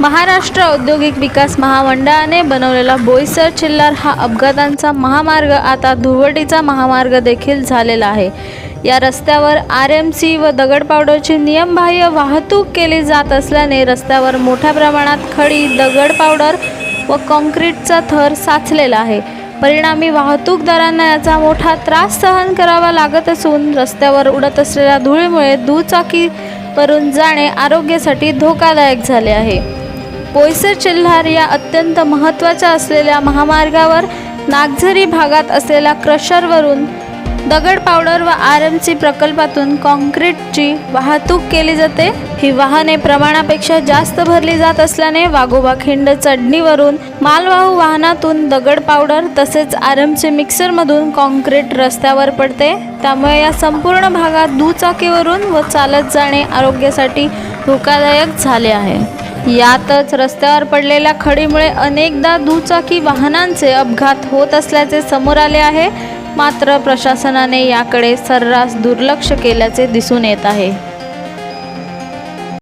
महाराष्ट्र औद्योगिक विकास महामंडळाने बनवलेला बोईसर चिल्लार हा अपघातांचा महामार्ग आता धुळवटीचा महामार्ग देखील झालेला आहे. या रस्त्यावर आर एम सी व दगड पावडरची नियमबाह्य वाहतूक केली जात असल्याने रस्त्यावर मोठ्या प्रमाणात खडी दगड पावडर व कॉन्क्रीटचा थर साचलेला आहे. परिणामी वाहतूकदारांना याचा मोठा त्रास सहन करावा लागत असून रस्त्यावर उडत असलेल्या धुळीमुळे दुचाकीवरून जाणे आरोग्यासाठी धोकादायक झाले आहे. बोईसर चिल्हार या अत्यंत महत्त्वाच्या असलेल्या महामार्गावर नागझरी भागात असलेल्या क्रशरवरून दगड पावडर व आर एम सी प्रकल्पातून कॉन्क्रीटची वाहतूक केली जाते. ही वाहने प्रमाणापेक्षा जास्त भरली जात असल्याने वाघोबा खिंड चढणीवरून मालवाहू वाहनातून दगड पावडर तसेच आर एम सी मिक्सरमधून कॉन्क्रीट रस्त्यावर पडते. त्यामुळे या संपूर्ण भागात दुचाकीवरून व चालत जाणे आरोग्यासाठी धोकादायक झाले आहे. यातच रस्त्यावर पडलेल्या खडीमुळे अनेकदा दुचाकी वाहनांचे अपघात होत असल्याचे समोर आले आहे. मात्र प्रशासनाने याकडे सर्रास दुर्लक्ष केल्याचे दिसून येत आहे.